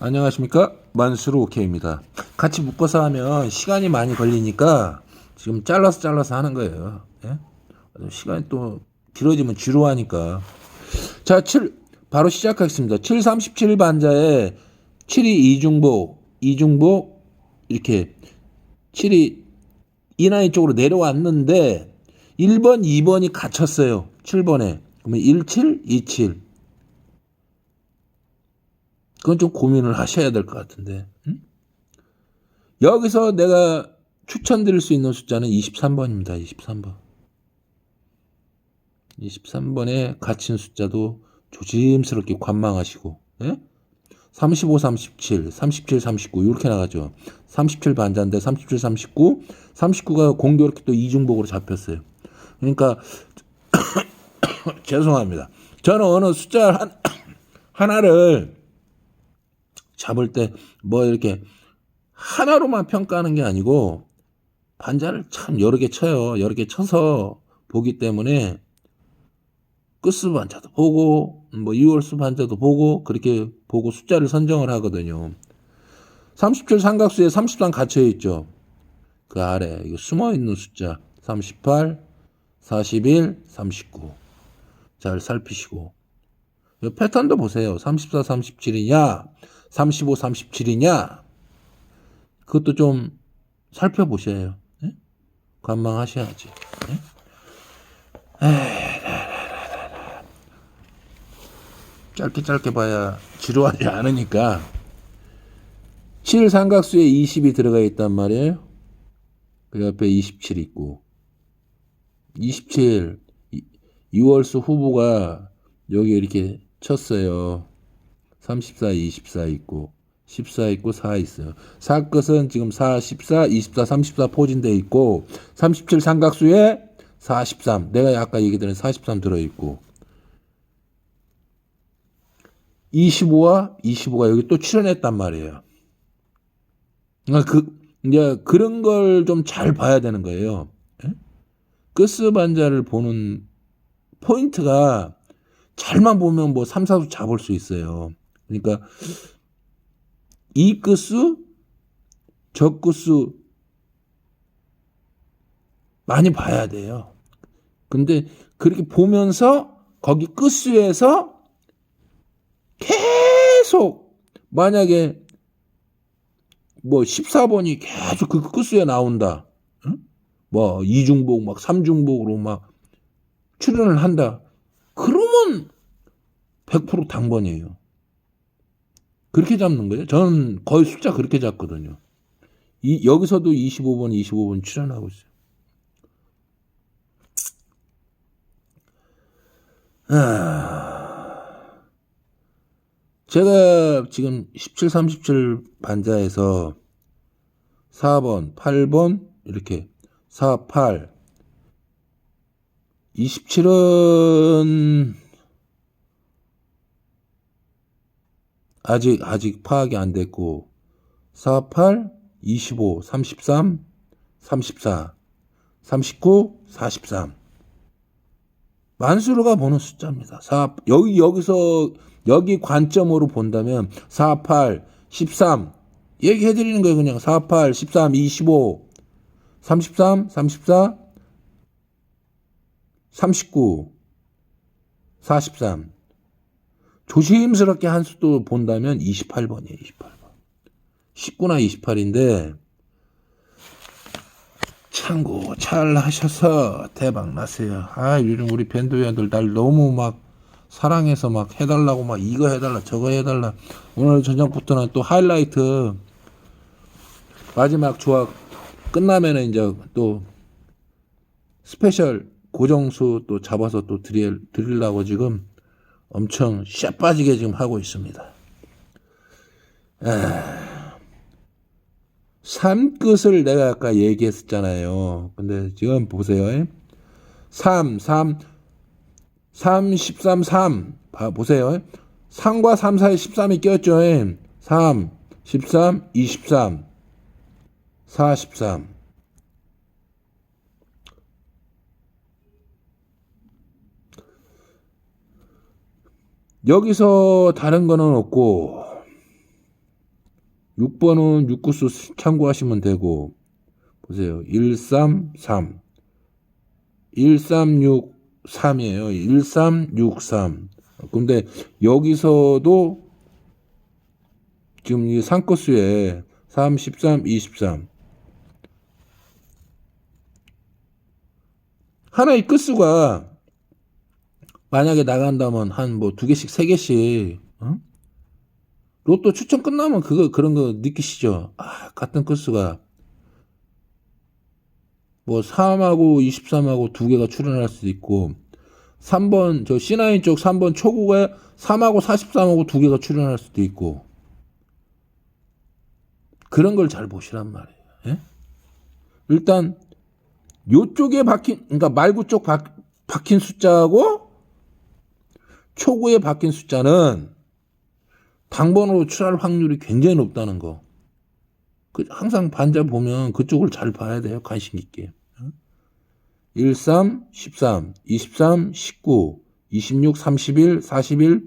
안녕하십니까? 만수르 오케이입니다. 같이 묶어서 하면 시간이 많이 걸리니까 지금 잘라서 잘라서 하는 거예요. 예? 시간이 또 길어지면 지루하니까. 자 7, 바로 시작하겠습니다. 737 반자에 7이 이중복 이중복 이렇게 7이 이나이 쪽으로 내려왔는데 1번 2번이 갇혔어요. 7번에. 그러면 17 27 그건 좀 고민을 하셔야 될 것 같은데. 응? 여기서 내가 추천드릴 수 있는 숫자는 23번입니다. 23번. 23번에 갇힌 숫자도 조심스럽게 관망하시고, 예? 35, 37, 37, 39, 이렇게 나가죠. 37 반자인데 37, 39, 39가 공교롭게 또 이중복으로 잡혔어요. 그러니까, 죄송합니다. 저는 어느 숫자 한, 하나를 잡을 때 뭐 이렇게 하나로만 평가하는 게 아니고 반자를 참 여러 개 쳐요. 여러 개 쳐서 보기 때문에 끝수 반자도 보고 뭐 2월수 반자도 보고 그렇게 보고 숫자를 선정을 하거든요. 37 삼각수에 33 갇혀 있죠. 그 아래 이거 숨어 있는 숫자 38, 41, 39. 잘 살피시고 이 패턴도 보세요. 34, 37이냐, 35, 37이냐, 그것도 좀 살펴보셔요. 예? 관망하셔야지. 예? 에이, 짧게 짧게 봐야 지루하지 않으니까 7 삼각수에 20이 들어가 있단 말이에요. 그 옆에 27 있고 27 2월수 후보가 여기 이렇게 쳤어요. 34, 24 있고 14 있고 4 있어요. 4 끝은 지금 4, 14, 24, 34 포진돼 있고 37 삼각수에 43 내가 아까 얘기 드린 43 들어 있고 25와 25가 여기 또 출연했단 말이에요. 그러니까 그 이제 그런 걸 좀 잘 봐야 되는 거예요. 예? 끝스 반자를 보는 포인트가 잘만 보면 뭐 3, 4수 잡을 수 있어요. 그러니까 이 끝수, 저 끝수 많이 봐야 돼요. 근데 그렇게 보면서 거기 끝수에서 계속 만약에 뭐 14번이 계속 그 끝수에 나온다. 응? 뭐 이중복 막 삼중복으로 막 출연을 한다. 그러면 100% 당번이에요. 그렇게 잡는 거예요. 저는 거의 숫자 그렇게 잡거든요. 이, 여기서도 25번, 25번 출연하고 있어요. 아, 제가 지금 17, 37 반자에서 4번, 8번, 이렇게 4, 8, 27은 아직 아직 파악이 안 됐고 48, 25, 33, 34, 39, 43 만수르가 보는 숫자입니다. 4, 여기 여기서 여기 관점으로 본다면 48, 13 얘기해 드리는 거예요. 그냥 48, 13, 25, 33, 34 39, 43. 조심스럽게 한 수도 본다면 28번이에요, 28번. 19나 28인데, 참고 잘 하셔서 대박 나세요. 아, 요즘 우리 밴드웨어들 날 너무 막 사랑해서 막 해달라고 막 이거 해달라, 저거 해달라. 오늘 저녁부터는 또 하이라이트 마지막 조합 끝나면은 이제 또 스페셜 고정수 또 잡아서 또 드릴, 드리려고 지금 엄청 씨 빠지게 지금 하고 있습니다. 아, 삼끝을 내가 아까 얘기했었잖아요. 근데 지금 보세요. 3, 3, 3, 13, 3. 봐, 보세요. 3과 3 사이에 13이 꼈죠. 3, 13, 23, 43. 여기서 다른 거는 없고 6번은 6구수 참고하시면 되고 보세요. 133 1363이에요. 1363. 근데 여기서도 지금 이 상거수에 3, 13, 23. 하나의 끝수가 만약에 나간다면 한 뭐 두 개씩 세 개씩 어? 로또 추첨 끝나면 그거 그런 거 느끼시죠? 아 같은 끝수가 뭐 3하고 23하고 두 개가 출연할 수도 있고 3번 저 C9 쪽 3번 초구에 3하고 43하고 두 개가 출연할 수도 있고 그런 걸 잘 보시란 말이에요. 예? 일단 요쪽에 박힌 그러니까 말구 쪽 박, 박힌 숫자하고 초구에 박힌 숫자는 당번으로 출할 확률이 굉장히 높다는 거. 그 항상 반자 보면 그쪽을 잘 봐야 돼요. 관심 있게. 13, 13, 23, 19, 26, 31, 41,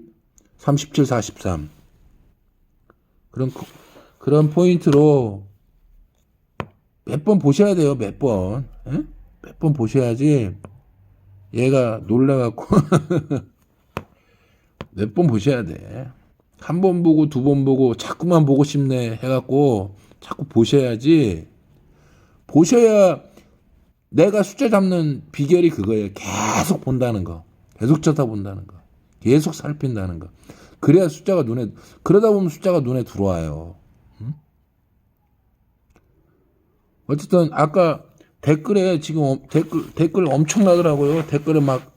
37, 43. 그런 코- 그런 포인트로 몇 번 보셔야 돼요. 몇 번. 예? 몇번 보셔야지 얘가 놀라갖고 몇 번 보셔야 돼. 한 번 보고 두 번 보고 자꾸만 보고 싶네 해갖고 자꾸 보셔야지 보셔야 내가 숫자 잡는 비결이 그거예요. 계속 본다는 거. 계속 쳐다본다는 거. 계속 살핀다는 거. 그래야 숫자가 눈에 그러다 보면 숫자가 눈에 들어와요. 응? 어쨌든 아까 댓글에 지금 엄- 댓글 댓글 엄청나더라고요. 댓글에 막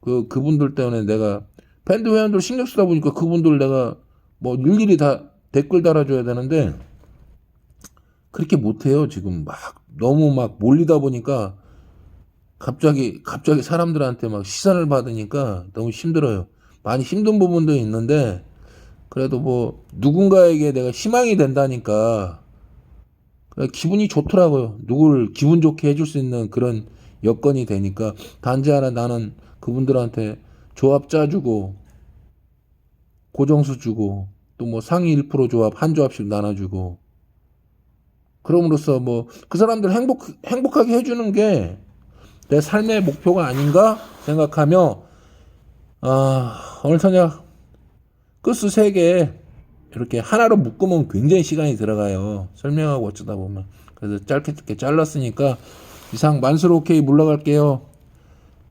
그 그분들 때문에 내가 밴드 회원들 신경 쓰다 보니까 그분들 내가 뭐 일일이 다 댓글 달아줘야 되는데 그렇게 못해요. 지금 막 너무 막 몰리다 보니까 갑자기 갑자기 사람들한테 막 시선을 받으니까 너무 힘들어요. 많이 힘든 부분도 있는데 그래도 뭐 누군가에게 내가 희망이 된다니까 기분이 좋더라고요. 누구를 기분 좋게 해줄 수 있는 그런 여건이 되니까. 단지 하나 나는 그분들한테 조합 짜주고 고정수 주고 또 뭐 상위 1% 조합 한 조합씩 나눠주고. 그럼으로써 뭐 그 사람들 행복 행복하게 해주는 게 내 삶의 목표가 아닌가 생각하며 아 오늘 저녁 끝수 세 개 이렇게 하나로 묶으면 굉장히 시간이 들어가요. 설명하고 어쩌다 보면. 그래서 짧게 짧게 잘랐으니까 이상 만수로 오케이 물러갈게요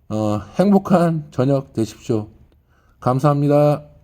어, 행복한 저녁 되십시오 감사합니다.